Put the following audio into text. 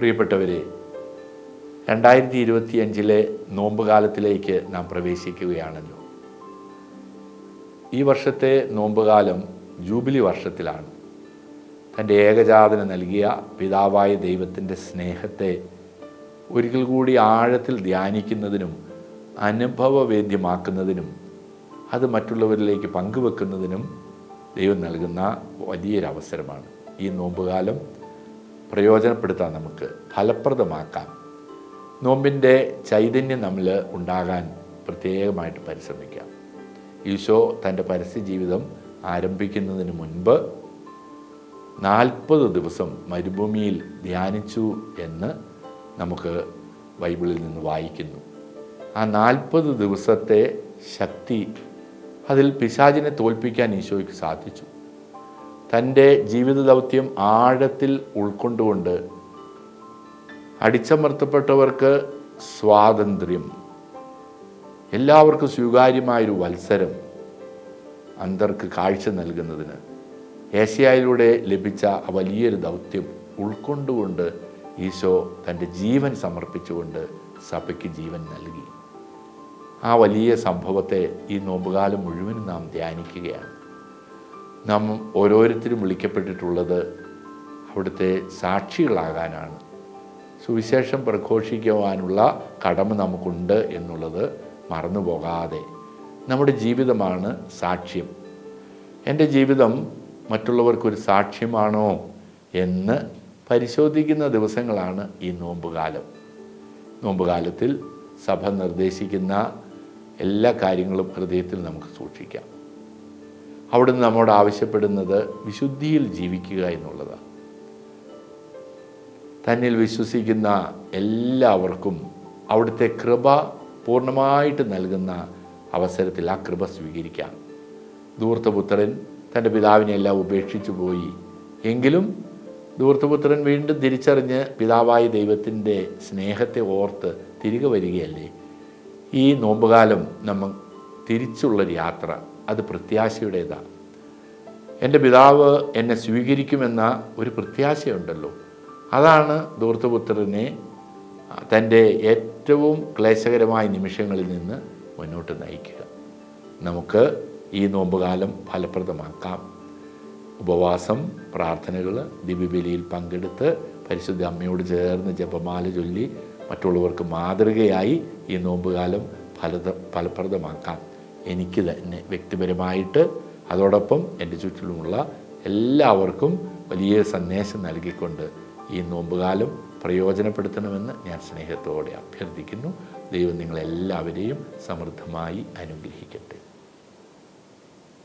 പ്രിയപ്പെട്ടവരെ രണ്ടായിരത്തി ഇരുപത്തി അഞ്ചിലെ നോമ്പ് കാലത്തിലേക്ക് നാം പ്രവേശിക്കുകയാണല്ലോ. ഈ വർഷത്തെ നോമ്പുകാലം ജൂബിലി വർഷത്തിലാണ്. തന്റെ ഏകജാതന നൽകിയ പിതാവായ ദൈവത്തിന്റെ സ്നേഹത്തെ ഒരിക്കൽ കൂടി ആഴത്തിൽ ധ്യാനിക്കുന്നതിനും അനുഭവവേദ്യമാക്കുന്നതിനും അത് മറ്റുള്ളവരിലേക്ക് പങ്കുവെക്കുന്നതിനും ദൈവം നൽകുന്ന വലിയൊരവസരമാണ് ഈ നോമ്പുകാലം. പ്രയോജനപ്പെടുത്താൻ നമുക്ക് ഫലപ്രദമാക്കാം. നോമ്പിന്റെ ചൈതന്യം നമ്മൾ ഉണ്ടാകാൻ പ്രത്യേകമായിട്ട് പരിശ്രമിക്കാം. ഈശോ തന്റെ പരസ്യ ജീവിതം ആരംഭിക്കുന്നതിന് മുൻപ് നാൽപ്പത് ദിവസം മരുഭൂമിയിൽ ധ്യാനിച്ചു എന്ന് നമുക്ക് ബൈബിളിൽ നിന്ന് വായിക്കുന്നു. ആ നാൽപ്പത് ദിവസത്തെ ശക്തി അതിൽ പിശാചിനെ തോൽപ്പിക്കാൻ ഈശോയ്ക്ക് സാധിച്ചു. തന്റെ ജീവിത ദൗത്യം ആഴത്തിൽ ഉൾക്കൊണ്ടുകൊണ്ട് അടിച്ചമർത്തപ്പെട്ടവർക്ക് സ്വാതന്ത്ര്യം എല്ലാവർക്കും സ്വീകാര്യമായൊരു വത്സരം അന്തർക്ക് കാഴ്ച നൽകുന്നതിന് ഏഷ്യയിലൂടെ ലഭിച്ച ആ വലിയൊരു ദൗത്യം ഉൾക്കൊണ്ടുകൊണ്ട് ഈശോ തന്റെ ജീവൻ സമർപ്പിച്ചുകൊണ്ട് സഭയ്ക്ക് ജീവൻ നൽകി. ആ വലിയ സംഭവത്തെ ഈ നോമ്പുകാലം മുഴുവനും നാം ധ്യാനിക്കുകയാണ്. നാം ഓരോരുത്തരും വിളിക്കപ്പെട്ടിട്ടുള്ളത് അവിടുത്തെ സാക്ഷികളാകാനാണ്. സുവിശേഷം പ്രഘോഷിക്കുവാനുള്ള കടമ നമുക്കുണ്ട് എന്നുള്ളത് മറന്നു പോകാതെ നമ്മുടെ ജീവിതമാണ് സാക്ഷ്യം. എന്റെ ജീവിതം മറ്റുള്ളവർക്കൊരു സാക്ഷ്യമാണോ എന്ന് പരിശോധിക്കുന്ന ദിവസങ്ങളാണ് ഈ നോമ്പുകാലം. നോമ്പുകാലത്തിൽ സഭ നിർദ്ദേശിക്കുന്ന എല്ലാ കാര്യങ്ങളും ഹൃദയത്തിൽ നമുക്ക് സൂക്ഷിക്കാം. അവിടുന്ന് നമ്മോട് ആവശ്യപ്പെടുന്നത് വിശുദ്ധിയിൽ ജീവിക്കുക എന്നുള്ളതാണ്. തന്നിൽ വിശ്വസിക്കുന്ന എല്ലാവർക്കും അവിടുത്തെ കൃപ പൂർണമായിട്ട് നൽകുന്ന അവസരത്തിൽ ആ കൃപ സ്വീകരിക്കാം. ദൂർത്തപുത്രൻ തന്റെ പിതാവിനെ എല്ലാം ഉപേക്ഷിച്ചു പോയി. എങ്കിലും ദൂർത്തപുത്രൻ വീണ്ടും തിരിച്ചറിഞ്ഞ് പിതാവായ ദൈവത്തിന്റെ സ്നേഹത്തെ ഓർത്ത് തിരികെ വരികയല്ലേ? ഈ നോമ്പുകാലം നമ്മൾ തിരിച്ചുള്ളൊരു യാത്ര. അത് പ്രത്യാശയുടേതാണ്. എന്റെ പിതാവ് എന്നെ സ്വീകരിക്കുമെന്ന ഒരു പ്രത്യാശയുണ്ടല്ലോ. അതാണ് ധൂർത്തപുത്രനെ തന്റെ ഏറ്റവും ക്ലേശകരമായ നിമിഷങ്ങളിൽ നിന്ന് മുന്നോട്ട് നയിക്കുക. നമുക്ക് ഈ നോമ്പുകാലം ഫലപ്രദമാക്കാം. ഉപവാസം പ്രാർത്ഥനകൾ ദിവ്യബലിയിൽ പങ്കെടുത്ത് പരിശുദ്ധ അമ്മയോട് ചേർന്ന് ജപമാല ചൊല്ലി മറ്റുള്ളവർക്ക് മാതൃകയായി ഈ നോമ്പുകാലം ഫലത ഫലപ്രദമാക്കാം. എനിക്ക് തന്നെ വ്യക്തിപരമായിട്ട് അതോടൊപ്പം എന്റെ ചുറ്റിലുമുള്ള എല്ലാവർക്കും വലിയ സന്ദേശം നൽകിക്കൊണ്ട് ഈ നോമ്പുകാലം പ്രയോജനപ്പെടുത്തണമെന്ന് ഞാൻ സ്നേഹത്തോടെ അഭ്യർത്ഥിക്കുന്നു. ദൈവം നിങ്ങളെല്ലാവരെയും സമൃദ്ധമായി അനുഗ്രഹിക്കും